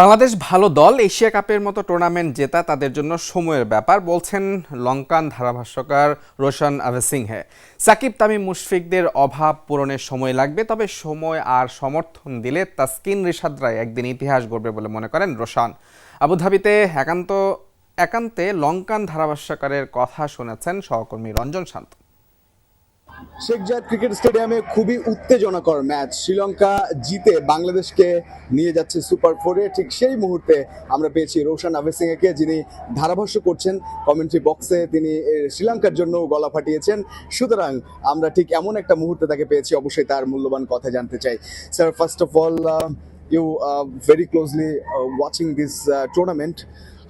বাংলাদেশ ভালো দল, এশিয়া কাপের মতো টুর্নামেন্ট জেতা তাদের জন্য সময়ের ব্যাপার, বলছেন লঙ্কান ধারাভাষ্যকার রোশন আভেসিংহে সাকিব, তামিম, মুশফিকদের অভাব পূরণের সময় লাগবে, তবে সময় আর সমর্থন দিলে তাসকিন রিশাদ রায় একদিন ইতিহাস গড়বে বলে মনে করেন রোশন। আবুধাবিতে একান্ত একান্তে লঙ্কান ধারাভাষ্যকারের কথা শুনেছেন সহকর্মী Ranjan Shanto. Sheikh Zayed cricket স্টেডিয়ামে খুবই উত্তেজনাকর ম্যাচ। শ্রীলঙ্কা জিতে বাংলাদেশকে নিয়ে যাচ্ছে সুপার ফোরে। ঠিক সেই মুহূর্তে আমরা পেয়েছি রোশন আভেসিংকে যিনি ধারাভাষ্য করছেন। কমেন্ট্রি বক্সে তিনি শ্রীলঙ্কার জন্য গলা ফাটিয়েছেন। সুতরাং আমরা ঠিক এমন একটা মুহূর্তে তাকে পেয়েছি, অবশ্যই তার মূল্যবান কথা জানতে চাই। Sir first of all you very closely watching this tournament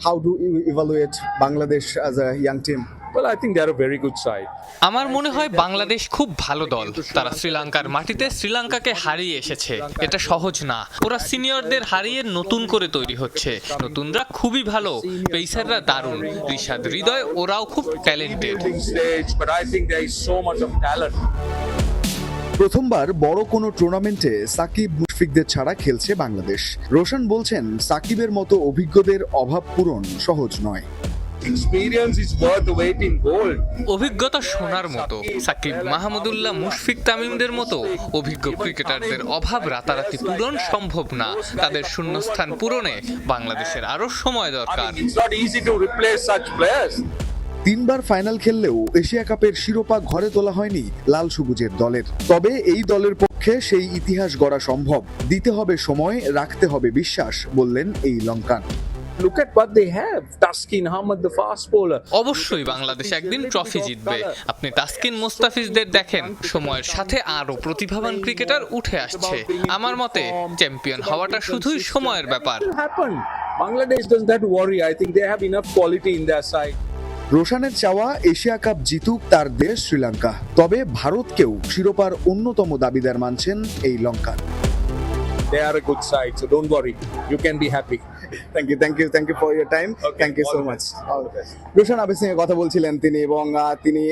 how do you evaluate Bangladesh as a young team Well, I think they're a very good side. আমার মনে হয় বাংলাদেশ খুব ভালো দল। তারা শ্রীলঙ্কার মাটিতে শ্রীলঙ্কাকে হারিয়ে এসেছে। এটা সহজ না। ওরা সিনিয়রদের হারিয়ে নতুন করে তৈরি হচ্ছে। নতুনরা খুবই ভালো। পেসাররা দারুণ। ঋষাদ হৃদয় ওরাও খুব talented Building stage, but I think there is so much of talent. প্রথমবার বড় কোনো টুর্নামেন্টে সাকিব মুশফিকদের ছাড়া খেলছে বাংলাদেশ। রোশন বলছেন সাকিবের মতো অভিজ্ঞদের অভাব পূরণ সহজ নয়। Experience is worth the weight in gold. অভিজ্ঞতা সোনার মতো সাকিব মাহমুদুল্লাহ মুশফিক তামিমদের মতো। অভিজ্ঞ ক্রিকেটারদের অভাব রাতারাতি পূরণ সম্ভব না। তাদের শূন্যস্থান পূরণে বাংলাদেশের আরও সময় দরকার. তিনবার ফাইনাল খেললেও এশিয়া কাপের শিরোপা ঘরে তোলা হয়নি লাল সবুজের দলের। তবে এই দলের পক্ষে সেই ইতিহাস গড়া সম্ভব। দিতে হবে সময় রাখতে হবে বিশ্বাস বললেন এই Lankan. Look at what they have. Taskin Ahmad, the fast bowler. অবশ্যই বাংলাদেশ একদিন ট্রফি জিতবে আপনি তাসকিন মোস্তাফিজদের দেখেন সময়ের সাথে আরও প্রতিভাবান ক্রিকেটার উঠে আসছে আমার মতে চ্যাম্পিয়ন হওয়াটা শুধুই সময়ের ব্যাপার. Bangladesh doesn't have to worry. I think they have enough quality in their side. রোশানের চাওয়া এশিয়া কাপ জিতুক তার দেশ শ্রীলঙ্কা তবে ভারতকেও শিরোপার অন্যতম দাবিদার মানছেন এই Lanka They are a good side, so don't worry. You can be happy. Thank you thank you thank you for your time thank you all so much. Roshan আবের সঙ্গে কথা বলছিলেন তিনি এবং তিনি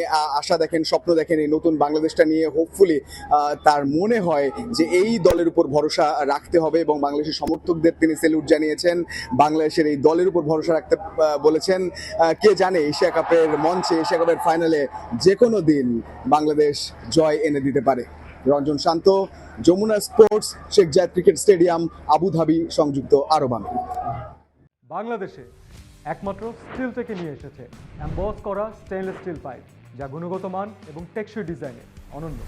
আশা দেখেন স্বপ্ন দেখেন এই নতুন বাংলাদেশটা নিয়ে হোপফুলি তার মনে হয় যে এই দলের উপর ভরসা রাখতে হবে এবং বাংলাদেশের সমর্থকদের তিনি সেলুট জানিয়েছেন বাংলাদেশের এই দলের উপর ভরসা রাখতে বলেছেন কে জানে এশিয়া কাপের মঞ্চে এশিয়া কাপের ফাইনালে যে কোনো দিন বাংলাদেশ জয় এনে দিতে পারে Ranjan Shanto Jamuna sports Sheikh Zayed cricket stadium Abu Dhabi সংযুক্ত আরব বাংলাদেশে একমাত্র স্টিল থেকে নিয়ে এসেছে অ্যাম্বস করা স্টেনলেস স্টিল পাইপ যা গুণগত মান এবং টেকসই ডিজাইনে অনন্য।